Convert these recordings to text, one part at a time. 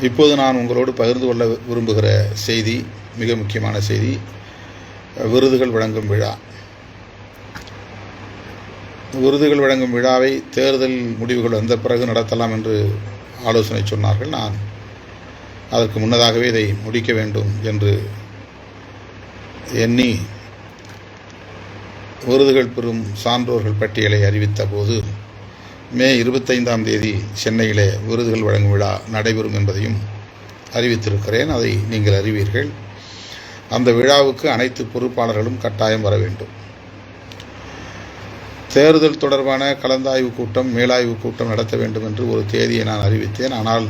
இப்போது நான் உங்களோடு பகிர்ந்து கொள்ள விரும்புகிற செய்தி மிக முக்கியமான செய்தி விருதுகள் வழங்கும் விழா. விருதுகள் வழங்கும் விழாவை தேர்தல் முடிவுகள் வந்த பிறகு நடத்தலாம் என்று ஆலோசனை சொன்னார்கள். நான் அதற்கு முன்னதாகவே இதை முடிக்க வேண்டும் என்று எண்ணி விருதுகள் பெறும் சான்றோர்கள் பட்டியலை அறிவித்த போது மே இருபத்தைந்தாம் தேதி சென்னையிலே விருதுகள் வழங்கும் விழா நடைபெறும் என்பதையும் அறிவித்திருக்கிறேன். அதை நீங்கள் அறிவீர்கள். அந்த விழாவுக்கு அனைத்து பொறுப்பாளர்களும் கட்டாயம் வர வேண்டும். தேர்தல் தொடர்பான கலந்தாய்வு கூட்டம் மேலாய்வு கூட்டம் நடத்த வேண்டும் என்று ஒரு தேதியை நான் அறிவித்தேன். ஆனால்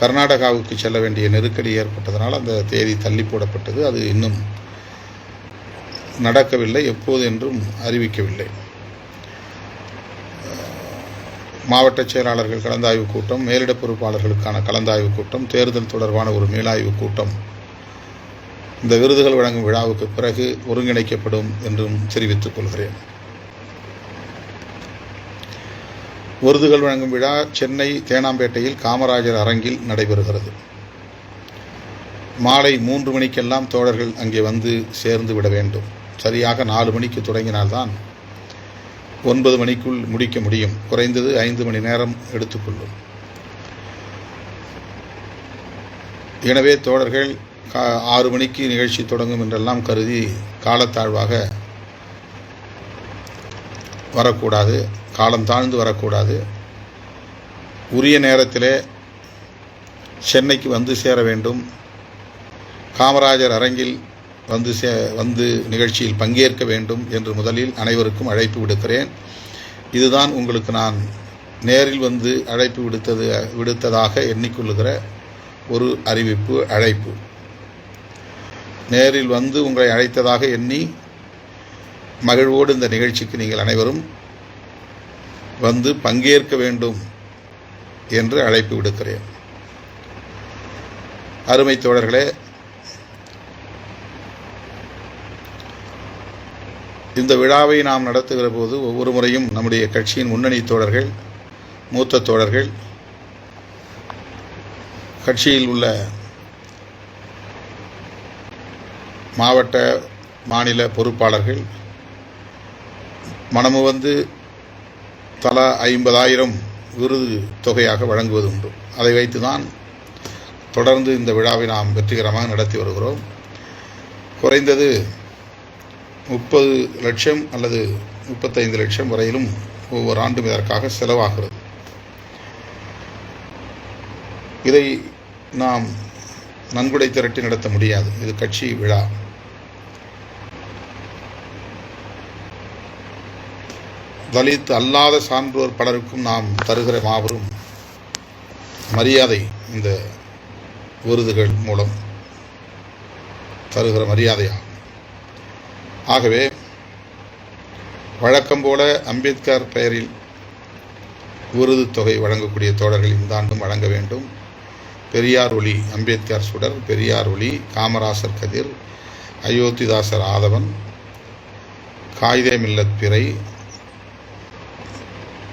கர்நாடகாவுக்கு செல்ல வேண்டிய நெருக்கடி ஏற்பட்டதனால் அந்த தேதி தள்ளி போடப்பட்டது. அது இன்னும் நடக்கவில்லை எப்போது என்றும் அறிவிக்கவில்லை. மாவட்ட செயலாளர்கள் கலந்தாய்வு கூட்டம் மேலிட பொறுப்பாளர்களுக்கான கலந்தாய்வு கூட்டம் தேர்தல் தொடர்பான ஒரு மீளாய்வு கூட்டம். இந்த விருதுகள் வழங்கும் விழாவுக்கு பிறகு ஒருங்கிணைக்கப்படும் என்றும் தெரிவித்துக் கொள்கிறேன். விருதுகள் வழங்கும் விழா சென்னை தேனாம்பேட்டையில் காமராஜர் அரங்கில் நடைபெறுகிறது. மாலை மூன்று மணிக்கெல்லாம் தோழர்கள் அங்கே வந்து சேர்ந்து விட வேண்டும். சரியாக நாலு மணிக்கு தொடங்கினால்தான் ஒன்பது மணிக்குள் முடிக்க முடியும். குறைந்தது ஐந்து மணி நேரம் எடுத்துக்கொள்ளும். எனவே தோழர்கள் கா ஆறு மணிக்கு நிகழ்ச்சி தொடங்கும் என்றெல்லாம் கருதி காலத்தாழ்வாக வரக்கூடாது. காலம் தாழ்ந்து வரக்கூடாது. உரிய நேரத்திலே சென்னைக்கு வந்து சேர வேண்டும். காமராஜர் அரங்கில் வந்து சே வந்து நிகழ்ச்சியில் பங்கேற்க வேண்டும் என்று முதலில் அனைவருக்கும் அழைப்பு விடுக்கிறேன். இதுதான் உங்களுக்கு நான் நேரில் வந்து அழைப்பு விடுத்தது விடுத்ததாக எண்ணிக்கொள்ளுகிற ஒரு அறிவிப்பு அழைப்பு. நேரில் வந்து உங்களை அழைத்ததாக எண்ணி மகிழ்வோடு இந்த நிகழ்ச்சிக்கு நீங்கள் அனைவரும் வந்து பங்கேற்க வேண்டும் என்று அழைப்பு விடுக்கிறேன். அருமை தோழர்களே இந்த விழாவை நாம் நடத்துகிற போது ஒவ்வொரு முறையும் நம்முடைய கட்சியின் முன்னணி தோழர்கள் மூத்த தோழர்கள் கட்சியில் உள்ள மாவட்ட மாநில பொறுப்பாளர்கள் மனமு வந்து தலா ஐம்பதாயிரம் விருது தொகையாக வழங்குவது உண்டு. அதை வைத்து தான் தொடர்ந்து இந்த விழாவை நாம் வெற்றிகரமாக நடத்தி வருகிறோம். குறைந்தது முப்பது லட்சம் அல்லது முப்பத்தைந்து லட்சம் வரையிலும் ஒவ்வொரு ஆண்டும் இதற்காக செலவாகிறது. இதை நாம் நன்கொடை திரட்டி நடத்த முடியாது. இது கட்சி விழா. தலித் அல்லாத சான்றோர் பலருக்கும் நாம் தருகிற மாபெரும் மரியாதை இந்த விருதுகள் மூலம் தருகிற மரியாதையாகும். ஆகவே வழக்கம் போல அம்பேத்கர் பெயரில் விருது தொகை வழங்கக்கூடிய தோழர்கள் இந்த ஆண்டும் வழங்க வேண்டும். பெரியார் ஒளி அம்பேத்கர் சுடர் பெரியார் ஒளி காமராசர் கதிர் அயோத்திதாசர் ஆதவன் காயிதே மில்லத் பிறை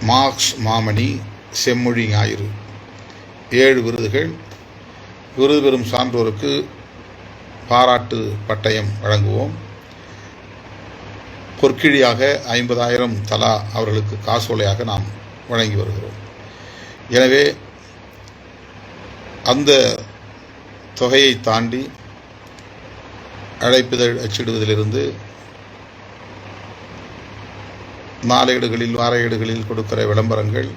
மார்க்ஸ் மாமணி செம்மொழி ஞாயிறு. ஏழு விருதுகள். விருது பெறும் சான்றோருக்கு பாராட்டு பட்டயம் வழங்குவோம். பொற்கிழியாக ஐம்பதாயிரம் தலா அவர்களுக்கு காசோலையாக நாம் வழங்கி வருகிறோம். எனவே அந்த தொகையை தாண்டி அழைப்பிதழ் அச்சிடுவதிலிருந்து நாளேடுகளில் வார ஏடுகளில் கொடுக்கிற விளம்பரங்கள்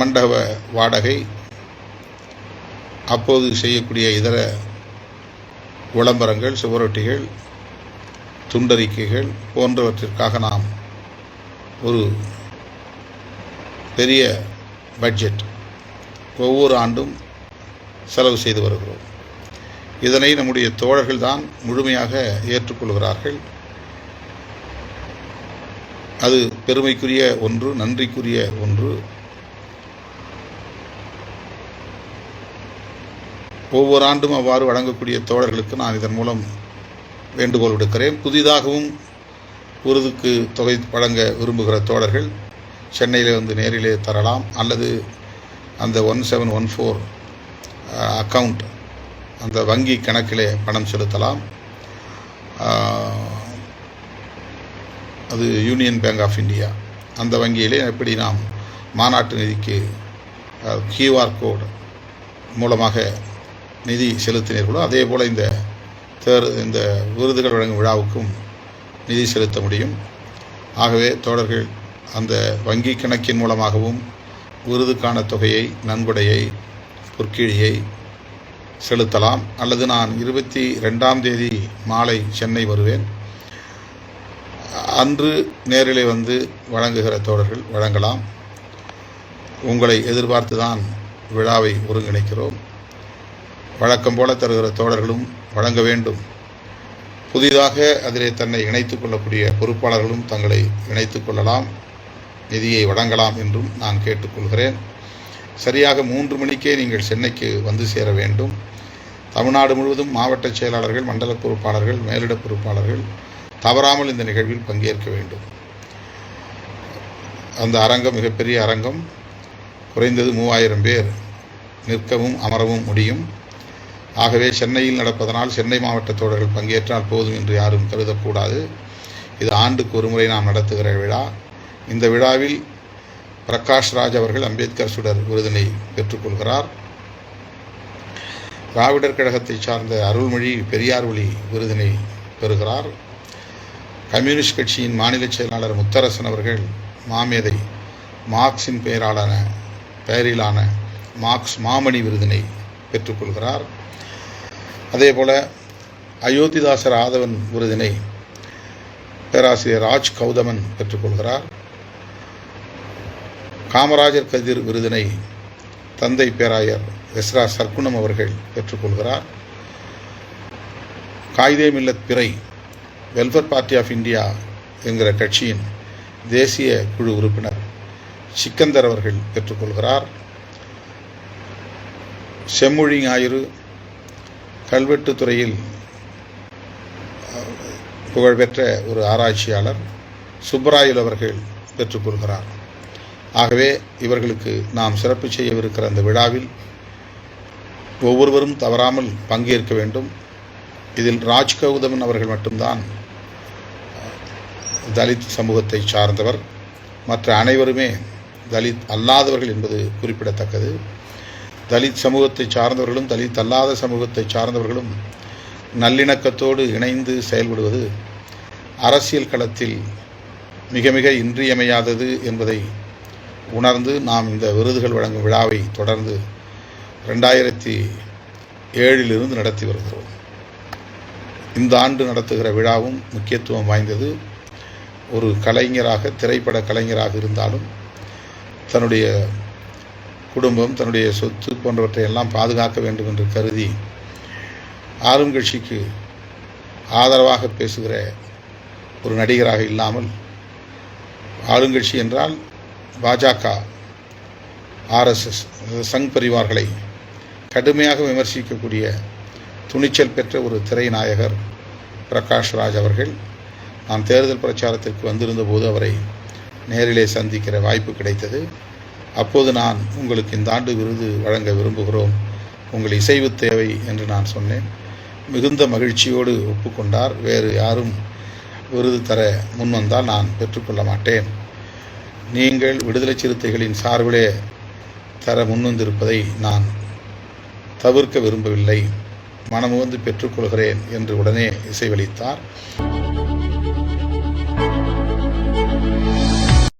மண்டப வாடகை அப்போது செய்யக்கூடிய இதர விளம்பரங்கள் சுவரொட்டிகள் துண்டறிக்கைகள் போன்றவற்றிற்காக நாம் ஒரு பெரிய பட்ஜெட் ஒவ்வொரு ஆண்டும் செலவு செய்து வருகிறோம். இதனை நம்முடைய தோழர்கள் தான் முழுமையாக ஏற்றுக்கொள்கிறார்கள். அது பெருமைக்குரிய ஒன்று நன்றிக்குரிய ஒன்று. ஒவ்வொரு ஆண்டும் அவ்வாறு வழங்கக்கூடிய தோழர்களுக்கு நான் இதன் மூலம் வேண்டுகோள் விடுக்கிறேன். புதிதாகவும் உருதுக்கு தொகை வழங்க விரும்புகிற தோழர்கள் சென்னையில் வந்து நேரிலே தரலாம். அல்லது அந்த one seven one four account அந்த வங்கி கணக்கிலே பணம் செலுத்தலாம். அது யூனியன் பேங்க் ஆஃப் இந்தியா. அந்த வங்கியிலே எப்படி நாம் மாநாட்டு நிதிக்கு கியூஆர் கோடு மூலமாக நிதி செலுத்தினீர்களோ அதே போல் இந்த தேர் இந்த விருதுகள் வழங்கும் விழாவுக்கும் நிதி செலுத்த முடியும். ஆகவே தோழர்கள் அந்த வங்கி கணக்கின் மூலமாகவும் விருதுக்கான தொகையை நன்கொடையை பொற்கிழியை செலுத்தலாம். அல்லது நான் இருபத்தி ரெண்டாம் தேதி மாலை சென்னை வருவேன். அன்று நேரிலே வந்து வழங்குகிற தோழர்கள் வழங்கலாம். உங்களை எதிர்பார்த்து தான் விழாவை ஒருங்கிணைக்கிறோம். வழக்கம் போல தருகிற தோழர்களும் வழங்க வேண்டும். புதிதாக அதிலே தன்னை இணைத்துக் கொள்ளக்கூடிய பொறுப்பாளர்களும் தங்களை இணைத்துக் கொள்ளலாம். நிதியை வழங்கலாம் என்றும் நான் கேட்டுக்கொள்கிறேன் சரியாக மூன்று மணிக்கே நீங்கள் சென்னைக்கு வந்து சேர வேண்டும். தமிழ்நாடு முழுவதும் மாவட்ட செயலாளர்கள் மண்டல பொறுப்பாளர்கள் மேலிட பொறுப்பாளர்கள் தவறாமல் இந்த நிகழ்வில் பங்கேற்க வேண்டும். அந்த அரங்கம் மிகப்பெரிய அரங்கம். குறைந்தது மூவாயிரம் பேர் நிற்கவும் அமரவும் முடியும். ஆகவே சென்னையில் நடப்பதனால் சென்னை மாவட்ட தோழர்கள் பங்கேற்றால் போதும் என்று யாரும் கருதக்கூடாது. இது ஆண்டுக்கு ஒரு முறை நாம் நடத்துகிற விழா. இந்த விழாவில் பிரகாஷ் ராஜ் அவர்கள் அம்பேத்கர் சுடர் விருதினை பெற்றுக்கொள்கிறார். திராவிடர் கழகத்தை சார்ந்த அருள்மொழி பெரியார் ஒளி விருதினை பெறுகிறார். கம்யூனிஸ்ட் கட்சியின் மாநில செயலாளர் முத்தரசன் அவர்கள் மாமேதை மார்க்சின் பெயராலான பெயரிலான மார்க்ஸ் மாமணி விருதினை பெற்றுக்கொள்கிறார். அதே போல் அயோத்திதாசர் ஆதவன் விருதினை பேராசிரியர் ராஜ் கௌதமன் பெற்றுக்கொள்கிறார். காமராஜர் கதிர் விருதினை தந்தை பேராயர் எஸ்ரா சர்க்குணம் அவர்கள் பெற்றுக்கொள்கிறார். காயிதே மில்லத் பிறை வெல்ஃபேர் பார்ட்டி ஆஃப் இந்தியா என்கிற கட்சியின் தேசிய குழு உறுப்பினர் சிக்கந்தர் அவர்கள் பெற்றுக்கொள்கிறார். செம்மொழி ஞாயிறு கல்வெட்டு துறையில் புகழ்பெற்ற ஒரு ஆராய்ச்சியாளர் சுப்பராயல் அவர்கள் பெற்றுக்கொள்கிறார் ஆகவே இவர்களுக்கு நாம் சிறப்பு செய்யவிருக்கிற அந்த விழாவில் ஒவ்வொருவரும் தவறாமல் பங்கேற்க வேண்டும். இதில் ராஜ் கௌதமன் அவர்கள் மட்டும்தான் தலித் சமூகத்தை சார்ந்தவர். மற்ற அனைவருமே தலித் அல்லாதவர்கள் என்பது குறிப்பிடத்தக்கது. தலித் சமூகத்தை சார்ந்தவர்களும் தலித் அல்லாத சமூகத்தை சார்ந்தவர்களும் நல்லிணக்கத்தோடு இணைந்து செயல்படுவது அரசியல் களத்தில் மிக மிக இன்றியமையாதது என்பதை உணர்ந்து நாம் இந்த விருதுகள் வழங்கும் விழாவை தொடர்ந்து ரெண்டாயிரத்தி ஏழிலிருந்து நடத்தி வருகிறோம். இந்த ஆண்டு நடத்துகிற விழாவும் முக்கியத்துவம் வாய்ந்தது. ஒரு கலைஞராக திரைப்பட கலைஞராக இருந்தாலும் தன்னுடைய குடும்பம் தன்னுடைய சொத்து போன்றவற்றை எல்லாம் பாதுகாக்க வேண்டும் என்று கருதி ஆளுங்கட்சிக்கு ஆதரவாக பேசுகிற ஒரு நடிகராக இல்லாமல் ஆளுங்கட்சி என்றால் பாஜக ஆர்எஸ்எஸ் சங் பரிவார்களை கடுமையாக விமர்சிக்கக்கூடிய துணிச்சல் பெற்ற ஒரு திரைநாயகர் பிரகாஷ் ராஜ் அவர்கள். நான் தேர்தல் பிரச்சாரத்திற்கு வந்திருந்த போது அவரை நேரிலே சந்திக்கிற வாய்ப்பு கிடைத்தது. அப்போது நான் உங்களுக்கு இந்த ஆண்டு விருது வழங்க விரும்புகிறோம். உங்கள் இசைவு தேவை என்று நான் சொன்னேன். மிகுந்த மகிழ்ச்சியோடு ஒப்புக்கொண்டார். வேறு யாரும் விருது தர முன்வந்தால் நான் பெற்றுக்கொள்ள மாட்டேன். நீங்கள் விடுதலை சிறுத்தைகளின் சார்பிலே தர முன்வந்திருப்பதை நான் தவிர்க்க விரும்பவில்லை. மனமுவந்து பெற்றுக்கொள்கிறேன் என்று உடனே இசைவளித்தார்.